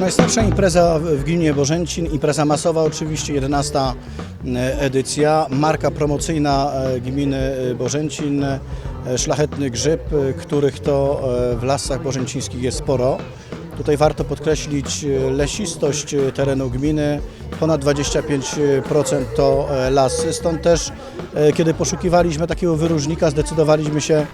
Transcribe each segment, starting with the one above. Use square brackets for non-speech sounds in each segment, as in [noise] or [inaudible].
Najstarsza impreza w- gminie Bożęcin, impreza masowa oczywiście, 11 edycja, marka promocyjna e, gminy e, Bożęcin, e, Szlachetny Grzyb, e, których to e, w lasach bożęcińskich jest sporo. Tutaj warto podkreślić e, lesistość e, terenu gminy, ponad 25% to e, lasy, stąd też kiedy poszukiwaliśmy takiego wyróżnika zdecydowaliśmy się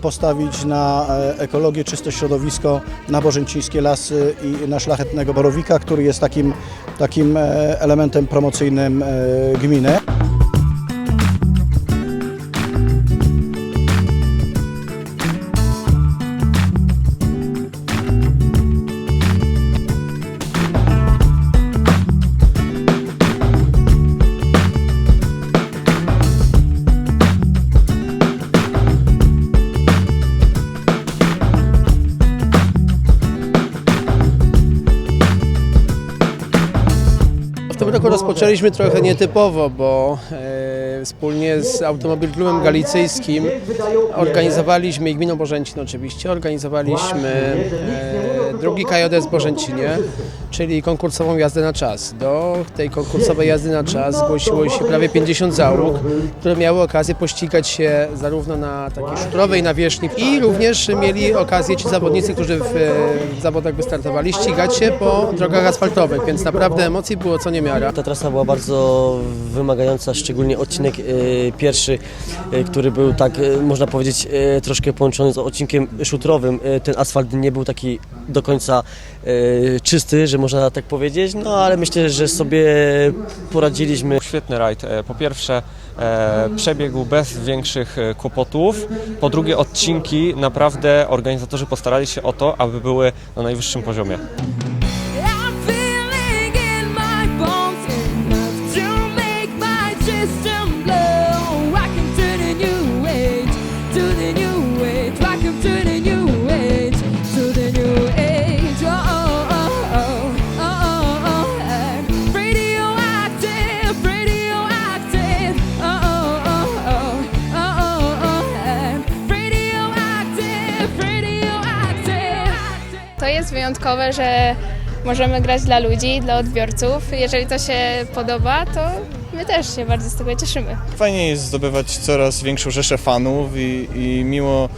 postawić na ekologię, czyste środowisko, na bożęcińskie lasy i na szlachetnego borowika, który jest takim, takim elementem promocyjnym gminy. Roku rozpoczęliśmy trochę nietypowo, bo e, wspólnie z Automobil Klubem Galicyjskim organizowaliśmy, i Gminą Bożęcin oczywiście, organizowaliśmy e, drugi KJS w Bożęcinie, czyli konkursową jazdę na czas. Do tej konkursowej jazdy na czas zgłosiło się prawie 50 załóg, które miały okazję pościgać się zarówno na takiej szutrowej nawierzchni i również mieli okazję ci zawodnicy, którzy w, w zawodach wystartowali, ścigać się po drogach asfaltowych, więc naprawdę emocji było co niemiara. Ta trasa była bardzo wymagająca, szczególnie odcinek e, pierwszy, e, który był tak, e, można powiedzieć, e, troszkę połączony z odcinkiem szutrowym. E, ten asfalt nie był taki do końca czysty, że można tak powiedzieć, no ale myślę, że sobie poradziliśmy. Świetny rajd. E, Po pierwsze e, przebiegł bez większych e, kłopotów. Po drugie odcinki naprawdę organizatorzy postarali się o to, aby były na najwyższym poziomie. Wyjątkowe, że możemy grać dla ludzi, dla odbiorców. Jeżeli to się podoba, to my też się bardzo z tego cieszymy. Fajnie jest zdobywać coraz większą rzeszę fanów i, i miło,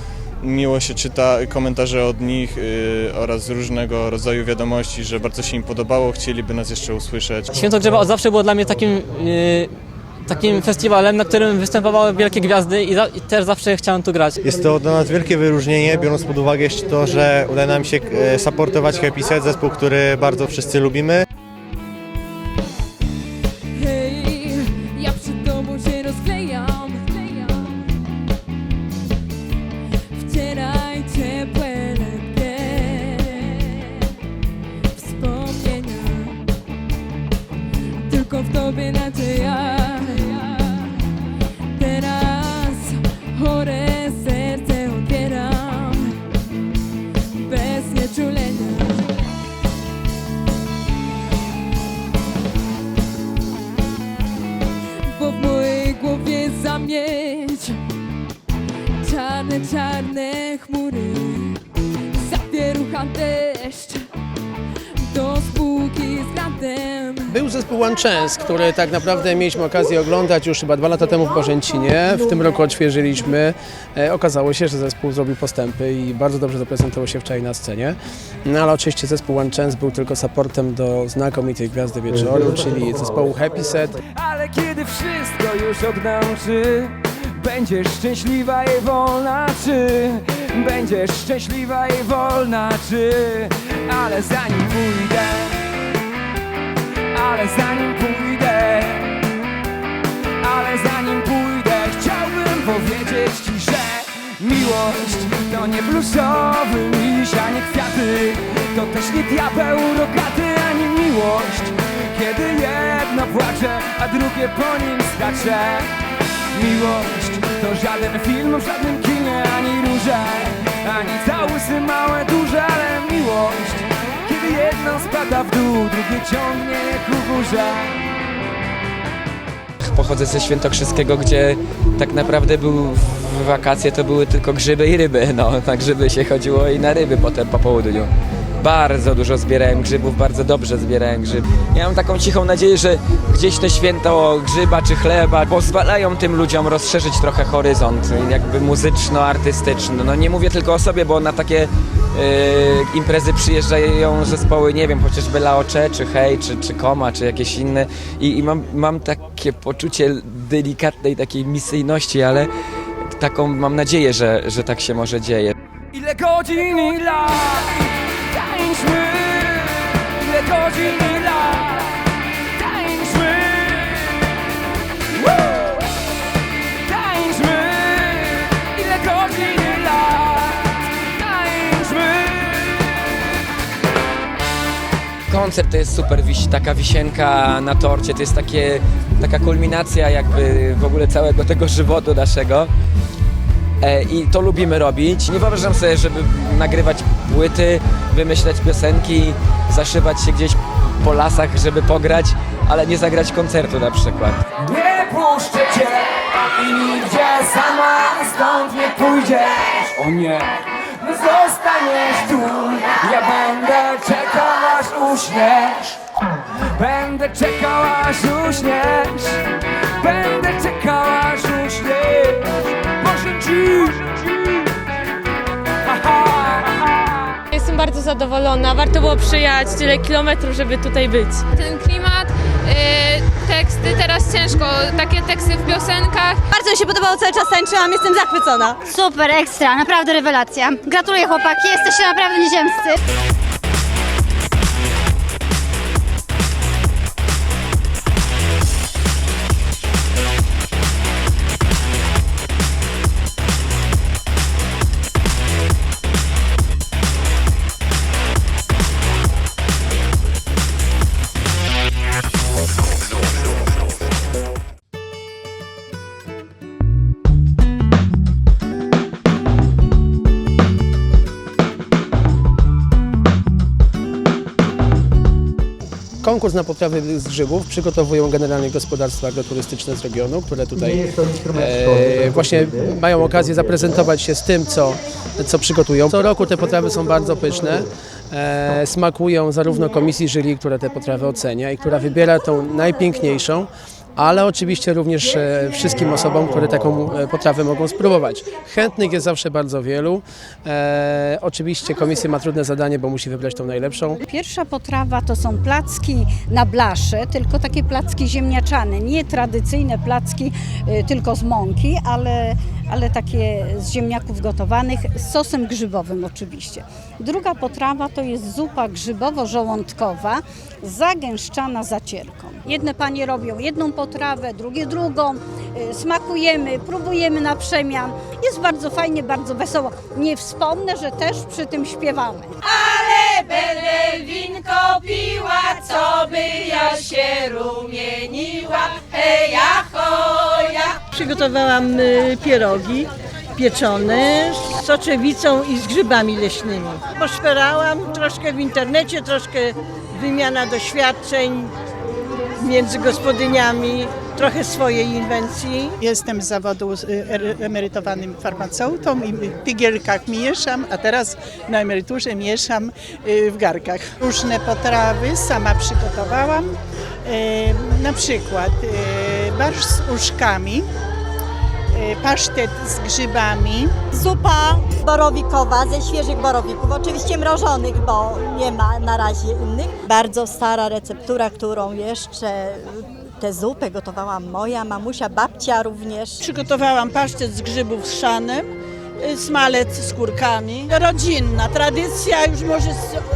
miło się czyta komentarze od nich y, oraz różnego rodzaju wiadomości, że bardzo się im podobało, chcieliby nas jeszcze usłyszeć. Święto Grzyba od zawsze było dla mnie takim, yy, takim festiwalem, na którym występowały wielkie gwiazdy i, za, i też zawsze chciałem tu grać. Jest to dla nas wielkie wyróżnienie, biorąc pod uwagę jeszcze to, że uda nam się e, supportować Happy Set, zespół, który bardzo wszyscy lubimy. One Chance, który tak naprawdę mieliśmy okazję oglądać już chyba dwa lata temu w Bożęcinie. W tym roku odświeżyliśmy. E, okazało się, że zespół zrobił postępy i bardzo dobrze zaprezentował się wczoraj na scenie. No ale oczywiście zespół One Chance był tylko supportem do znakomitej Gwiazdy Wieczoru, czyli zespołu Happy Set. Ale kiedy wszystko już oddam, czy będziesz szczęśliwa i wolna, czy będziesz szczęśliwa i wolna, czy ale zanim pójdę, ale zanim pójdę, ale zanim pójdę, chciałbym powiedzieć ci, że miłość to nie pluszowy miś, ani kwiaty, to też nie diabeł rogaty, ani miłość. Kiedy jedno płacze, a drugie po nim skacze. Miłość to żaden film w żadnym kinie, ani róże. Ani całusy małe, duże, ale miłość jedno spada w dół, drugie ciągnie ku górze Pochodzę ze Świętokrzyskiego, gdzie tak naprawdę był w wakacje to były tylko grzyby i ryby. No, na grzyby się chodziło i na ryby potem po południu. bardzo dużo zbierałem grzybów, bardzo dobrze zbierałem grzyb. Ja mam taką cichą nadzieję, że gdzieś te święto grzyba czy chleba pozwalają tym ludziom rozszerzyć trochę horyzont, jakby muzyczno-artystyczny. No nie mówię tylko o sobie, bo na takie e, imprezy przyjeżdżają zespoły, nie wiem, chociażby Laocze, czy Hej, czy, czy Koma, czy jakieś inne. I, i mam, mam takie poczucie delikatnej takiej misyjności, ale taką mam nadzieję, że, że tak się może dzieje. Ile godzin i lat? Tańczmy. Ile godzin i lat Koncert to jest super, wisi, taka wisienka na torcie, to jest takie, taka kulminacja jakby w ogóle całego tego żywotu naszego. E, I to lubimy robić. Nie wyobrażam sobie, żeby nagrywać płyty, wymyślać piosenki, zaszywać się gdzieś po lasach, żeby pograć, ale nie zagrać koncertu na przykład. Nie puszczę cię i nigdzie sama stąd nie pójdziesz O nie, zostaniesz aż uśniesz Będę czekał aż uśniesz Będę czekał aż uśniesz Proszę ci. Jestem bardzo zadowolona. Warto było przyjechać tyle kilometrów, żeby tutaj być. Ten klimat, y, teksty, teraz ciężko, takie teksty w piosenkach. Bardzo mi się podobało, cały czas tańczyłam, jestem zachwycona. Super, ekstra, naprawdę rewelacja. Gratuluję chłopaki, jesteście naprawdę nieziemscy. Konkurs na potrawy z grzybów przygotowują generalnie gospodarstwa agroturystyczne z regionu, które tutaj e, właśnie mają okazję zaprezentować się z tym, co, co przygotują. Co roku te potrawy są bardzo pyszne. E, smakują zarówno komisji jury, która te potrawy ocenia i która wybiera tą najpiękniejszą, ale oczywiście również e, wszystkim osobom, które taką e, potrawę mogą spróbować. Chętnych jest zawsze bardzo wielu. E, oczywiście komisja ma trudne zadanie, bo musi wybrać tą najlepszą. Pierwsza potrawa to są placki na blasze, tylko takie placki ziemniaczane, nie tradycyjne placki y, tylko z mąki, ale, ale takie z ziemniaków gotowanych z sosem grzybowym oczywiście. Druga potrawa to jest zupa grzybowo-żołądkowa zagęszczana zacierką. Jedne panie robią jedną potrawę, drugie drugą, y, smakujemy, próbujemy na przemian. Jest bardzo fajnie, bardzo wesoło. Nie wspomnę, że też przy tym śpiewamy. Przygotowałam y, pierogi pieczone z soczewicą i z grzybami leśnymi. Poszperałam troszkę w internecie, troszkę wymiana doświadczeń między gospodyniami, trochę swojej inwencji. Jestem z zawodu y, er- emerytowanym farmaceutą i w pigielkach mieszam, a teraz na emeryturze mieszam y, w garkach. Różne potrawy sama przygotowałam, y, na przykład barszcz z uszkami, y, pasztet z grzybami, Zupa borowikowa ze świeżych borowików, oczywiście mrożonych, bo nie ma na razie innych. Bardzo stara receptura, którą jeszcze tę zupę gotowała moja mamusia, babcia również. Przygotowałam pasztet z grzybów z szanem, y, smalec z kurkami. Rodzinna tradycja już może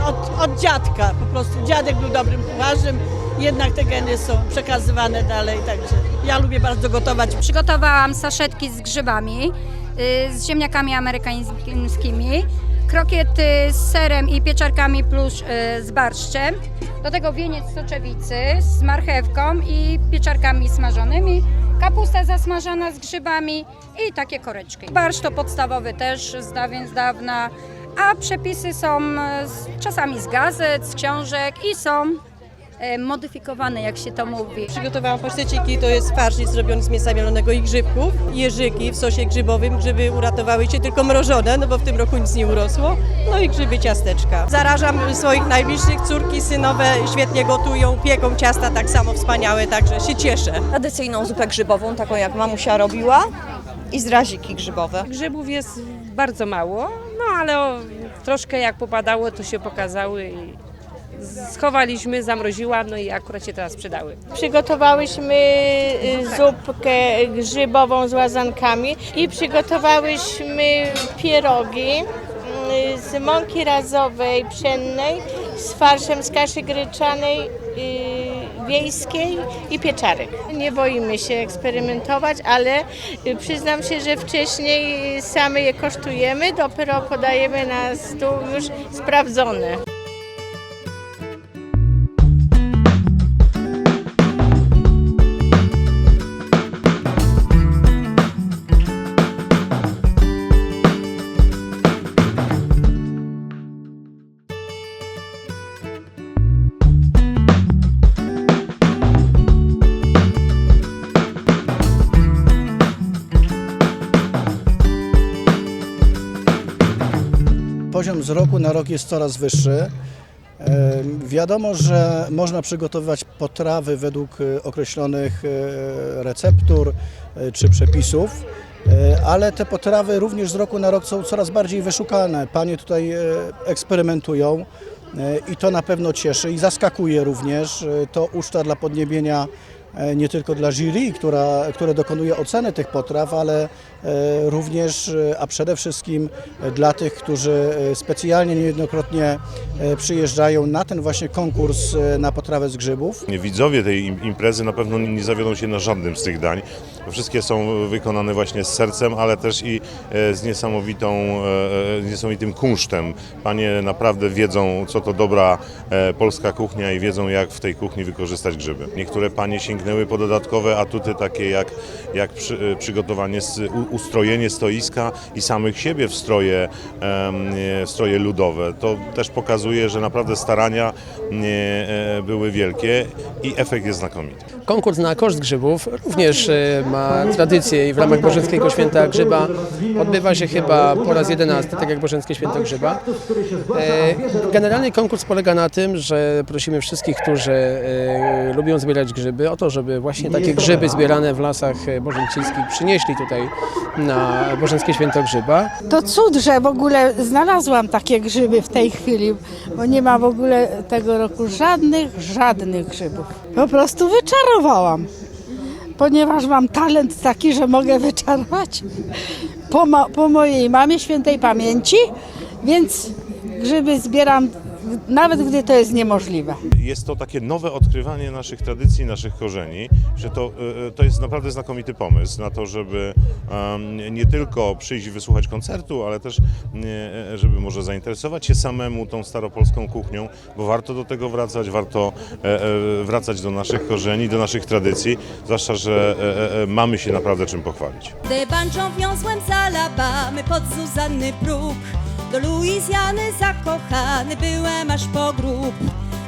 od, od dziadka. Po prostu dziadek był dobrym kucharzem, jednak te geny są przekazywane dalej, także ja lubię bardzo gotować. Przygotowałam saszetki z grzybami, y, z ziemniakami amerykańskimi, krokiety z serem i pieczarkami plus y, z barszczem. Do tego wieniec soczewicy z marchewką i pieczarkami smażonymi, kapusta zasmażana z grzybami i takie koreczki. Barszcz to podstawowy też z dawien z dawna, a przepisy są y, czasami z gazet, z książek i są modyfikowane, jak się to mówi. Przygotowałam paszteciki, to jest farsz zrobiony z mięsa mielonego i grzybków. Jeżyki w sosie grzybowym, grzyby uratowały się tylko mrożone, no bo w tym roku nic nie urosło. No i grzyby ciasteczka. Zarażam swoich najbliższych, córki synowe świetnie gotują, pieką ciasta tak samo wspaniałe, także się cieszę. Tradycyjną zupę grzybową, taką jak mamusia robiła i zraziki grzybowe. Grzybów jest bardzo mało, no ale troszkę jak popadało, to się pokazały i schowaliśmy, zamroziłam, no i akurat się teraz przydały. Przygotowałyśmy y, zupkę grzybową z łazankami i przygotowałyśmy pierogi y, z mąki razowej pszennej, z farszem z kaszy gryczanej y, wiejskiej i pieczarek. Nie boimy się eksperymentować, ale przyznam się, że wcześniej same je kosztujemy, dopiero podajemy na stół już sprawdzone. Poziom z roku na rok jest coraz wyższy. E, Wiadomo, że można przygotowywać potrawy według e, określonych e, receptur czy przepisów, ale te potrawy również z roku na rok są coraz bardziej wyszukane. Panie tutaj eksperymentują i to na pewno cieszy i zaskakuje również. To uczta dla podniebienia nie tylko dla jury, która, które dokonuje oceny tych potraw, ale również, e, a przede wszystkim e, dla tych, którzy e, specjalnie niejednokrotnie e, przyjeżdżają na ten właśnie konkurs e, na potrawę z grzybów. Widzowie tej im- imprezy na pewno nie zawiodą się na żadnym z tych dań. Wszystkie są wykonane właśnie z sercem, ale też i e, z niesamowitą, e, e, niesamowitym kunsztem. Panie naprawdę wiedzą, co to dobra e, polska kuchnia i wiedzą, jak w tej kuchni wykorzystać grzyby. Niektóre panie sięgnęły po dodatkowe atuty, takie jak, jak przy, e, przygotowanie, u- ustrojenie stoiska i samych siebie w stroje, w stroje ludowe. To też pokazuje, że naprawdę starania e, były wielkie i efekt jest znakomity. Konkurs na koszt grzybów również e, ma tradycję i w ramach Bożeńskiego Święta Grzyba odbywa się chyba po raz jedenasty, tak jak Bożeńskie Święto Grzyba. E, Generalnie konkurs polega na tym, że prosimy wszystkich, którzy lubią zbierać grzyby, o to, żeby właśnie takie grzyby zbierane w lasach bożeńczyńskich przynieśli tutaj na Bożeńskie Święto Grzyba. To cud, że w ogóle znalazłam takie grzyby w tej chwili, bo nie ma w ogóle tego roku żadnych, żadnych grzybów. Po prostu wyczarowałam, ponieważ mam talent taki, że mogę [laughs] wyczarować po, ma, po mojej mamie świętej pamięci, więc grzyby zbieram nawet gdy to jest niemożliwe. Jest to takie nowe odkrywanie naszych tradycji, naszych korzeni, że to, e, to jest naprawdę znakomity pomysł na to, żeby nie tylko przyjść i wysłuchać koncertu, ale też e, żeby może zainteresować się samemu tą staropolską kuchnią, bo warto do tego wracać, warto e, e, wracać do naszych korzeni, do naszych tradycji, zwłaszcza, że e, e, mamy się naprawdę czym pochwalić. Gdy banczą wiozłem z Alabamy pod Zuzanny próg Do Luizjany zakochany byłem aż po grób.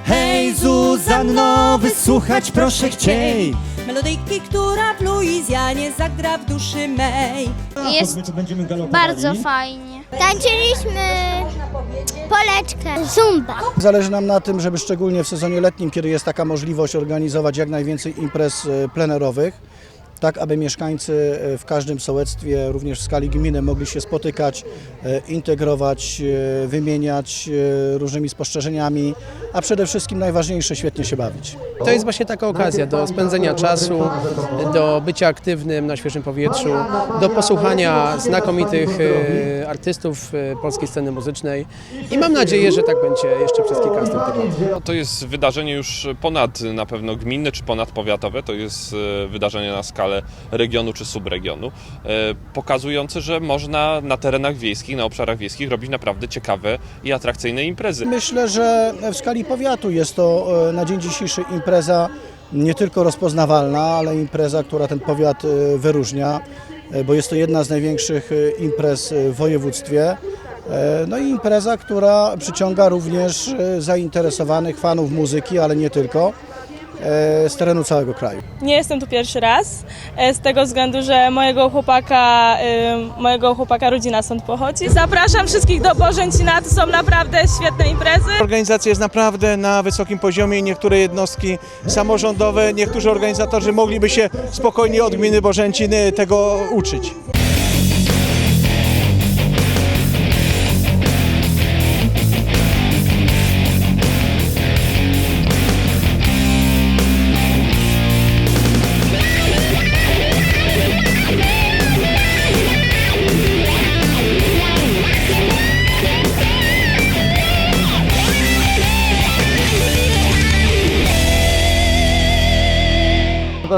Hej Zuzanno, wysłuchać proszę chciej Melodyjki, która w Luizjanie zagra w duszy mej. Jest bardzo fajnie. Tańczyliśmy poleczkę, zumba. Zależy nam na tym, żeby szczególnie w sezonie letnim, kiedy jest taka możliwość, organizować jak najwięcej imprez e, plenerowych, tak aby mieszkańcy e, w każdym sołectwie, również w skali gminy, mogli się spotykać, e, integrować, e, wymieniać różnymi spostrzeżeniami, a przede wszystkim najważniejsze, świetnie się bawić. To jest właśnie taka okazja do spędzenia czasu, do bycia aktywnym na świeżym powietrzu, do posłuchania znakomitych artystów polskiej sceny muzycznej i mam nadzieję, że tak będzie jeszcze przez kilka następnych lat. No, to jest wydarzenie już ponad na pewno gminne czy ponadpowiatowe, to jest wydarzenie na skalę regionu czy subregionu, e, pokazujące, że można na terenach wiejskich, na obszarach wiejskich robić naprawdę ciekawe i atrakcyjne imprezy. Myślę, że w skali powiatu jest to e, na dzień dzisiejszy impreza nie tylko rozpoznawalna, ale impreza, która ten powiat e, wyróżnia, bo jest to jedna z największych imprez w województwie. No i impreza, która przyciąga również zainteresowanych fanów muzyki, ale nie tylko, z terenu całego kraju. Nie jestem tu pierwszy raz, e, z tego względu, że mojego chłopaka, y, mojego chłopaka rodzina stąd pochodzi. Zapraszam wszystkich do Bożęcina, to są naprawdę świetne imprezy. Organizacja jest naprawdę na wysokim poziomie i niektóre jednostki samorządowe, niektórzy organizatorzy mogliby się spokojnie od gminy Bożęciny tego uczyć.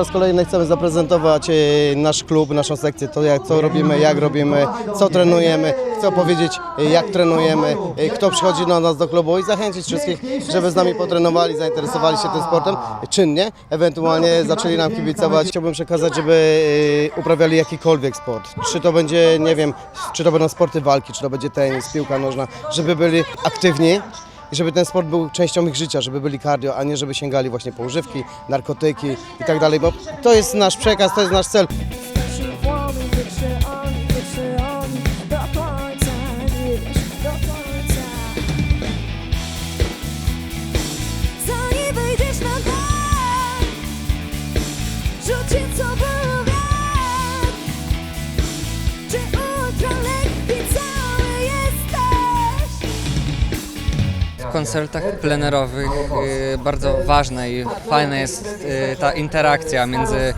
Po raz kolejny chcemy zaprezentować e, nasz klub, naszą sekcję, to jak, co robimy, jak robimy, co trenujemy. Chcę opowiedzieć, e, jak trenujemy, e, kto przychodzi do nas do klubu i zachęcić wszystkich, żeby z nami potrenowali, zainteresowali się tym sportem czynnie, ewentualnie zaczęli nam kibicować. Chciałbym przekazać, żeby uprawiali jakikolwiek sport. Czy to będzie, nie wiem, czy to będą sporty walki, czy to będzie tenis, piłka nożna, żeby byli aktywni i żeby ten sport był częścią ich życia, żeby byli cardio, a nie żeby sięgali właśnie po używki, narkotyki i tak dalej, bo to jest nasz przekaz, to jest nasz cel. Koncertach plenerowych y, bardzo ważna i fajna jest y, ta interakcja między y,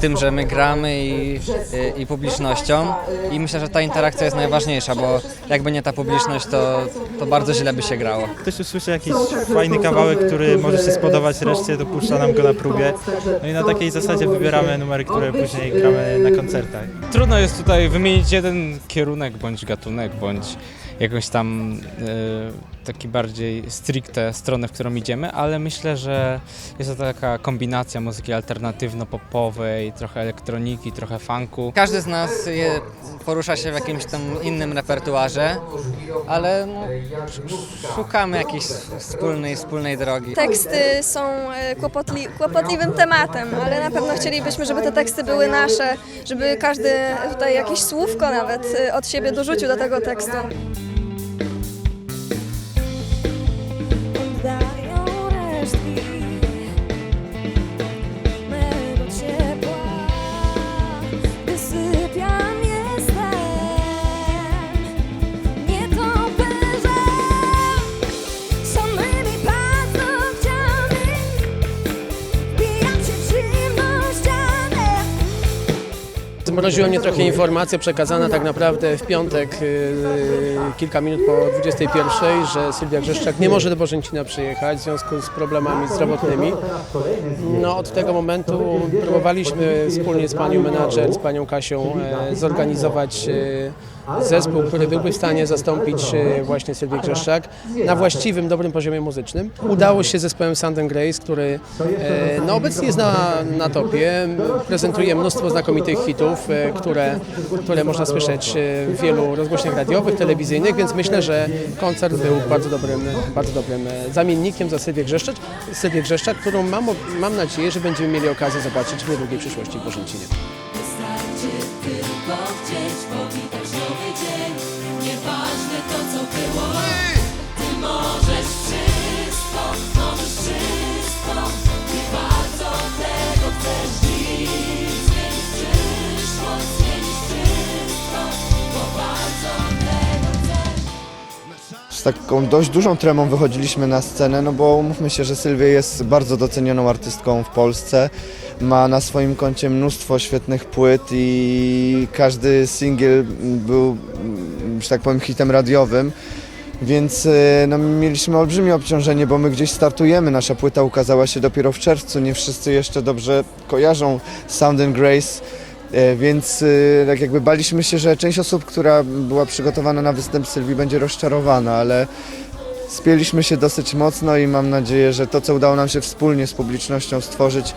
tym, że my gramy i, i publicznością i myślę, że ta interakcja jest najważniejsza, bo jakby nie ta publiczność, to, to bardzo źle by się grało. Ktoś usłyszy jakiś fajny kawałek, który może się spodobać reszcie, to puszcza nam go na próbie. No i na takiej zasadzie wybieramy numery, które później gramy na koncertach. Trudno jest tutaj wymienić jeden kierunek bądź gatunek, bądź jakąś tam e, taki bardziej stricte stronę, w którą idziemy, ale myślę, że jest to taka kombinacja muzyki alternatywno-popowej, trochę elektroniki, trochę funku. Każdy z nas je, porusza się w jakimś tam innym repertuarze, ale no, sz- szukamy jakiejś wspólnej, wspólnej drogi. Teksty są e, kłopotli, kłopotliwym tematem, ale na pewno chcielibyśmy, żeby te teksty były nasze, żeby każdy tutaj jakieś słówko nawet e, od siebie dorzucił do tego tekstu. Zmroziła mnie trochę informacja przekazana tak naprawdę w piątek, yy, kilka minut po 21, że Sylwia Grzeszczak nie może do Bożęcina przyjechać w związku z problemami zdrowotnymi. No, od tego momentu próbowaliśmy wspólnie z panią menadżer, z panią Kasią e, zorganizować e, zespół, który byłby w stanie zastąpić e, właśnie Sylwię Grzeszczak na właściwym, dobrym poziomie muzycznym. Udało się z zespołem Sand and Grace, który e, no, obecnie jest na, na topie, prezentuje mnóstwo znakomitych hitów, e, które, które można słyszeć w wielu rozgłośniach radiowych, telewizyjnych, więc myślę, że koncert był bardzo dobrym, bardzo dobrym zamiennikiem za Sylwię Grzeszczak, Sylwię Grzeszczak którą mam, mam nadzieję, że będziemy mieli okazję zobaczyć w niedługiej przyszłości w Bożęcinie. Wystarczy tylko chcieć powitać co było. Ty możesz wszystko, możesz wszystko. Nie bardzo tego chcesz dziś. Przyszłość, wszystko Bo bardzo tego chcesz. Z taką dość dużą tremą wychodziliśmy na scenę, no bo umówmy się, że Sylwia jest bardzo docenioną artystką w Polsce. Ma na swoim koncie mnóstwo świetnych płyt i każdy singiel był, że tak powiem, hitem radiowym. Więc e, no, mieliśmy olbrzymie obciążenie, bo my gdzieś startujemy. Nasza płyta ukazała się dopiero w czerwcu. Nie wszyscy jeszcze dobrze kojarzą Sound and Grace. E, Więc e, tak jakby baliśmy się, że część osób, która była przygotowana na występ Sylwii będzie rozczarowana, ale spieliśmy się dosyć mocno i mam nadzieję, że to, co udało nam się wspólnie z publicznością stworzyć,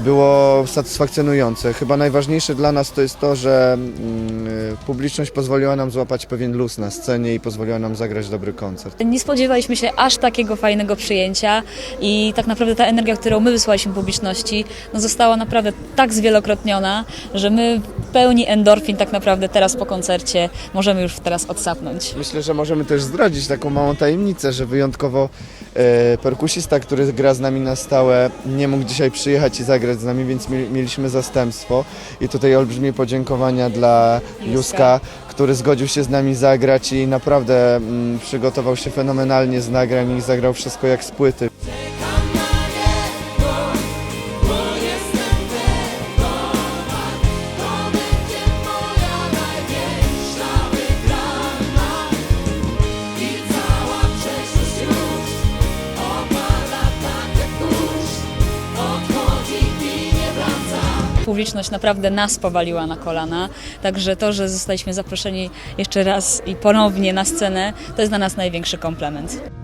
było satysfakcjonujące. Chyba najważniejsze dla nas to jest to, że mm, publiczność pozwoliła nam złapać pewien luz na scenie i pozwoliła nam zagrać dobry koncert. Nie spodziewaliśmy się aż takiego fajnego przyjęcia i tak naprawdę ta energia, którą my wysłaliśmy publiczności, no została naprawdę tak zwielokrotniona, że my pełni endorfin tak naprawdę teraz po koncercie możemy już teraz odsapnąć. Myślę, że możemy też zdradzić taką małą tajemnicę, że wyjątkowo e, perkusista, który gra z nami na stałe, nie mógł dzisiaj przyjechać i zagrać z nami, więc mi, mieliśmy zastępstwo. I tutaj olbrzymie podziękowania dla Józka, który zgodził się z nami zagrać i naprawdę mm, przygotował się fenomenalnie z nagrań i zagrał wszystko jak z płyty. Publiczność naprawdę nas powaliła na kolana, także to, że zostaliśmy zaproszeni jeszcze raz i ponownie na scenę, to jest dla nas największy komplement.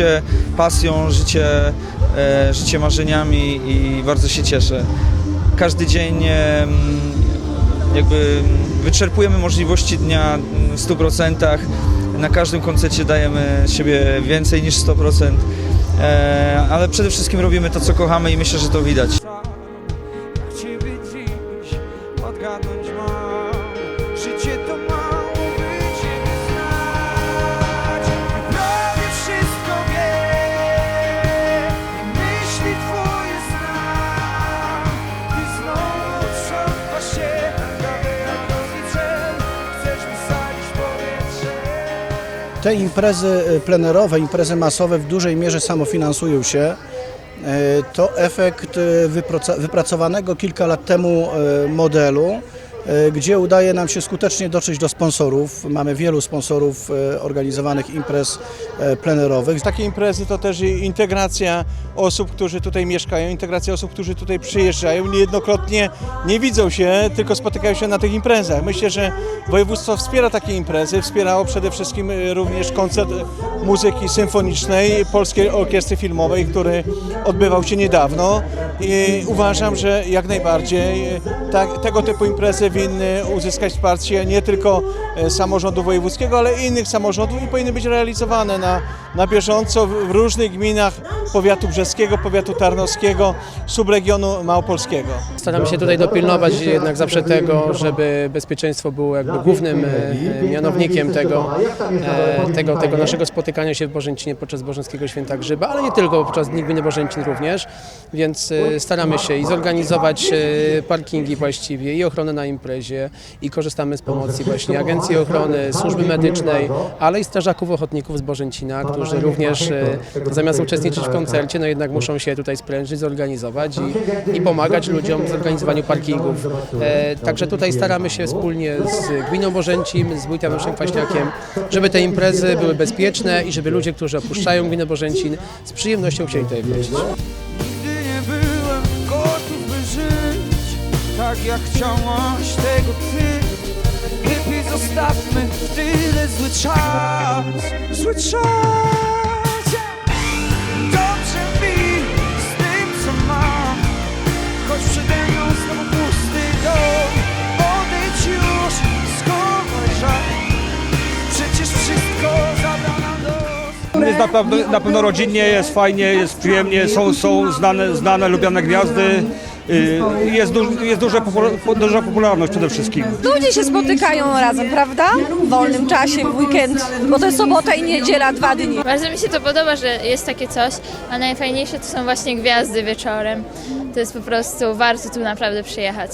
Życie pasją, życie, e, życie marzeniami i bardzo się cieszę. Każdy dzień jakby wyczerpujemy możliwości dnia w 100%. Na każdym koncercie dajemy siebie więcej niż 100%. E, ale przede wszystkim robimy to, co kochamy i myślę, że to widać. Jak Ciebie dziś odgadnąć mam Te imprezy y, plenerowe, imprezy masowe w dużej mierze samofinansują się. E, To efekt wypraca- wypracowanego kilka lat temu e, modelu, e, gdzie udaje nam się skutecznie dotrzeć do sponsorów. Mamy wielu sponsorów e, organizowanych imprez e, plenerowych. Takie imprezy to też integracja osób, którzy tutaj mieszkają, integracja osób, którzy tutaj przyjeżdżają. Niejednokrotnie nie widzą się, tylko spotykają się na tych imprezach. Myślę, że województwo wspiera takie imprezy. Wspierało przede wszystkim również koncert muzyki symfonicznej Polskiej Orkiestry Filmowej, który odbywał się niedawno. I uważam, że jak najbardziej tak, tego typu imprezy winny uzyskać wsparcie nie tylko e, samorządu wojewódzkiego, ale i innych samorządów i powinny być realizowane na, na bieżąco w różnych gminach powiatu brzeskiego, powiatu tarnowskiego, subregionu małopolskiego. Staramy się tutaj dopilnować jednak zawsze tego, żeby bezpieczeństwo było jakby głównym e, mianownikiem tego, e, tego, tego naszego spotykania się w Bożęcinie podczas Bożeńskiego Święta Grzyba, ale nie tylko, podczas Dni Gminy Bożęcin również, więc staramy się i zorganizować parkingi właściwie i ochronę na imprezie i korzystamy z pomocy właśnie Agencji Ochrony, Służby Medycznej, ale i strażaków ochotników z Bożęcina, którzy również e, zamiast uczestniczyć w koncercie, no jednak muszą się tutaj sprężyć, zorganizować i, i pomagać ludziom w zorganizowaniu parkingów. E, także tutaj staramy się wspólnie z Gminą Bożęcim, z wójtem Leszem Kwaśniakiem, żeby te imprezy były bezpieczne i żeby ludzie, którzy opuszczają Gminę Bożęcin z przyjemnością chcieli tutaj wrócić. Tak jak chciałaś tego ty. Lepiej zostawmy w tyle zły czas. Zły czas. Dobrze mi z tym co mam. Choć przede mną znowu pusty dom. Odejdź już, schowaj żal. Przecież wszystko zabrano los na pewno, na pewno rodzinnie, jest fajnie, jest przyjemnie, są, są znane, znane, lubiane gwiazdy. Y, Jest, duż, jest duża, popula- duża popularność przede wszystkim. Ludzie się spotykają razem, prawda? W wolnym czasie, w weekend, bo to jest sobota i niedziela, dwa dni. Bardzo mi się to podoba, że jest takie coś, a najfajniejsze to są właśnie gwiazdy wieczorem. To jest po prostu warto tu naprawdę przyjechać.